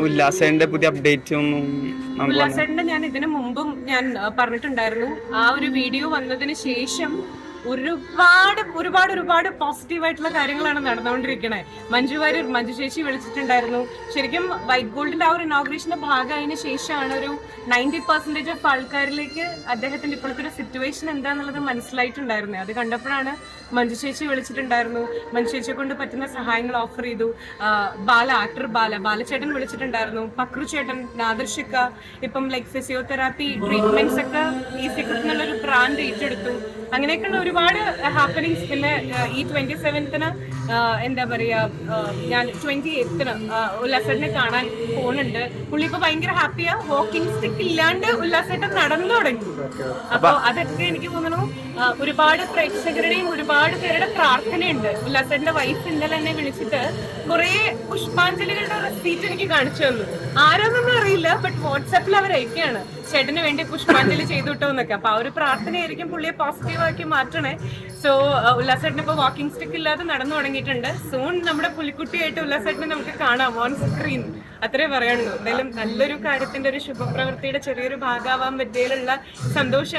ഉല്ലാസേന്റെ പുതിയ അപ്ഡേറ്റ് ഒന്നും ഉല്ലാസേന്റെ ഞാൻ ഇതിനു മുമ്പും ഞാൻ പറഞ്ഞിട്ടുണ്ടായിരുന്നു. ആ ഒരു വീഡിയോ വന്നതിന് ശേഷം ഒരുപാട് ഒരുപാട് ഒരുപാട് പോസിറ്റീവ് ആയിട്ടുള്ള കാര്യങ്ങളാണ് നടന്നുകൊണ്ടിരിക്കണേ. മഞ്ജു വാര്യർ മഞ്ജു ചേച്ചി വിളിച്ചിട്ടുണ്ടായിരുന്നു. ശരിക്കും വൈറ്റ് ഗോൾഡിന്റെ ആ ഒരു ഇനോഗ്രേഷന്റെ ഭാഗമായതിനു ശേഷമാണ് ഒരു നയന്റി പെർസെന്റേജ് ഓഫ് ആൾക്കാരിലേക്ക് അദ്ദേഹത്തിന്റെ ഇപ്പോഴത്തെ ഒരു സിറ്റുവേഷൻ എന്താന്നുള്ളത് മനസ്സിലായിട്ടുണ്ടായിരുന്നത്. അത് കണ്ടപ്പോഴാണ് മഞ്ജു ചേച്ചി വിളിച്ചിട്ടുണ്ടായിരുന്നു. മഞ്ജു ചേച്ചിയെ കൊണ്ട് പറ്റുന്ന സഹായങ്ങൾ ഓഫർ ചെയ്തു. ബാല ആക്ടർ ബാല ബാലചേട്ടൻ വിളിച്ചിട്ടുണ്ടായിരുന്നു. പക്രു ചേട്ടൻ നാദർഷിക്ക ഇപ്പം ലൈക് ഫിസിയോതെറാപ്പി ട്രീറ്റ്മെന്റ്സ് ഒക്കെ ഈ സിക്രട്ട് എടുത്തു. ഏറ്റെടുത്തു അങ്ങനെയൊക്കെയുള്ള ഒരുപാട് ഹാപ്പനിങ്സ് പിന്നെ ഈ ട്വന്റി സെവൻത്തിന് എന്താ പറയാ ഞാൻ ട്വന്റി എയ്ത്തിന് ഉല്ലാസേട്ടനെ കാണാൻ പോകുന്നുണ്ട് പുള്ളി ഇപ്പൊ ഭയങ്കര ഹാപ്പിയാ. വാക്കിംഗ് സ്റ്റിക്ക് ഇല്ലാണ്ട് ഉല്ലാസേട്ടൻ നടന്നു തുടങ്ങി. അപ്പൊ അതൊക്കെ എനിക്ക് തോന്നുന്നു ഒരുപാട് പ്രേക്ഷകരുടെയും ഒരുപാട് പേരുടെ പ്രാർത്ഥനയുണ്ട്. ഉല്ലാസേട്ടന്റെ വൈഫ് ഇന്നലെ എന്നെ വിളിച്ചിട്ട് കുറെ പുഷ്പാഞ്ജലികളുടെ റെസീറ്റ് എനിക്ക് കാണിച്ചു തന്നു. ആരാന്നൊന്നും അറിയില്ല ബട്ട് വാട്സാപ്പിൽ അവർ അയക്കുകയാണ് ചേട്ടന് വേണ്ടി പുഷ്പാഞ്ജലി ചെയ്തുട്ടോ എന്നൊക്കെ അപ്പൊ ആ ഒരു പ്രാർത്ഥനയായിരിക്കും പുള്ളിയെ പോസിറ്റീവ് ആക്കി മാറ്റണേ. സോ ഉല്ലാസേട്ടൻ ഇപ്പൊ വാക്കിംഗ് സ്റ്റിക്ക് ഇല്ലാതെ നടന്നു തുടങ്ങിയിട്ടുണ്ട്. സൂൺ നമ്മുടെ പുലിക്കുട്ടിയായിട്ട് ഉല്ലാസേട്ടനെ നമുക്ക് കാണാം ഓൺ സ്ക്രീൻ അത്രേ പറയുള്ളൂ. എന്തായാലും നല്ലൊരു കാര്യത്തിന്റെ ഒരു ശുഭപ്രവൃത്തിയുടെ ചെറിയൊരു ഭാഗമാവാൻ പറ്റിയതിലുള്ള സന്തോഷം.